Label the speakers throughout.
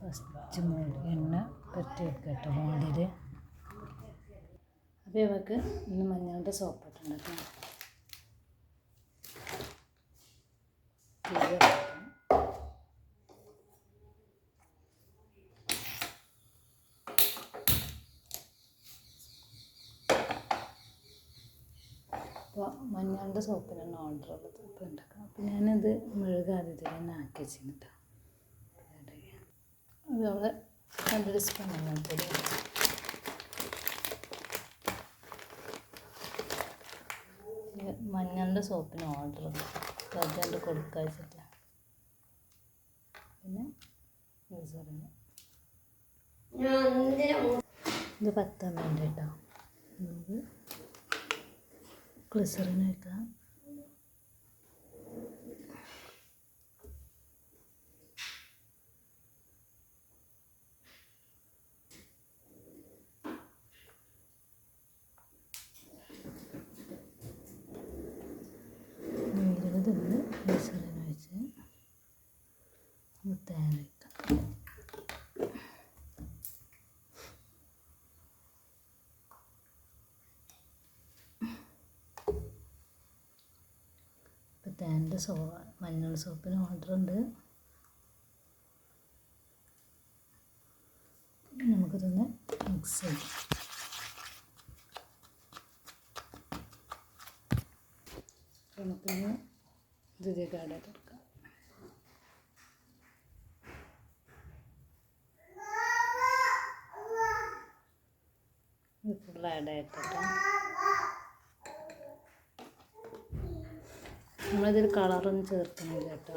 Speaker 1: First എണ്ണ പറ്റി വെക്കുക കേട്ടോ മോൾഡിൽ അപ്പോൾ ഇവക്ക് ഇന്ന് മഞ്ഞളുടെ സോപ്പ് ഇട്ടുണ്ടാക്കാം തീ വെക്കണം. അപ്പോൾ മഞ്ഞളുടെ സോപ്പിനാണ് ഓർഡർ ഉള്ളത് അപ്പോൾ ഉണ്ടാക്കാം. അപ്പോൾ ഞാനത് മെഴുകാതെ തന്നെ ആക്കി വെച്ചിട്ടോ അത് അവിടെ രണ്ട് ടീസ്പൂൺ മഞ്ഞൾപ്പൊടി ഇത് മഞ്ഞളുടെ സോപ്പിന് ഓർഡർ അതുകൊണ്ട് കൊടുക്കുക വെച്ചിട്ട്. പിന്നെ ഇത് പത്താൻ മിനിറ്റ് കേട്ടോ നമുക്ക് ഗ്ലിസറിന് വെക്കാം ഗ്ലിസറിന് വെച്ച് വെക്കാം ഇപ്പം തേന്റെ സോ മഞ്ഞൾ സോപ്പിന് ഓർഡർ ഉണ്ട് നമുക്കിതൊന്ന് മിക്സ് ചെയ്യാം. നമുക്കിന്ന് ദ്വിതീയ കാർഡ് എടുക്കാം. ഫുൾ നമ്മളിതിൽ കളറൊന്നും ചേർക്കുന്നില്ല കേട്ടോ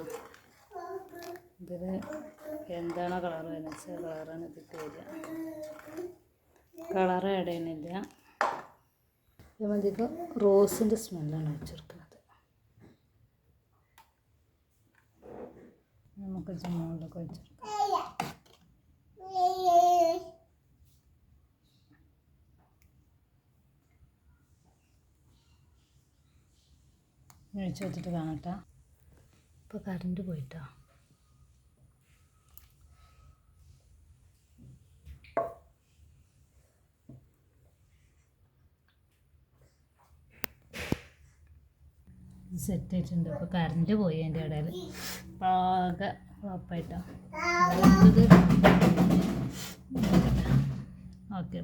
Speaker 1: ഇതിൽ എന്താണോ കളർ വരുന്നത് വെച്ചാൽ കളറാണ് ഇതിൽ വരിക. കളർ ആഡ് ചെയ്യണില്ല ഇതേമാതിരി റോസിന്റെ സ്മെല്ലാണ് വെച്ചെടുക്കുന്നത് നമുക്ക് ജമ്മൂളിലൊക്കെ വെച്ചെടുക്കാം. ഒഴിച്ചു വെച്ചിട്ട് കാണട്ടാ. ഇപ്പോൾ കറണ്ട് പോയിട്ടോ. സെറ്റ് ആയിട്ടുണ്ട് അപ്പോൾ കറണ്ട് പോയി എന്റെ ഇടയിൽ ആകെ ഫ്ലോപ്പായിട്ടോ ഓക്കെ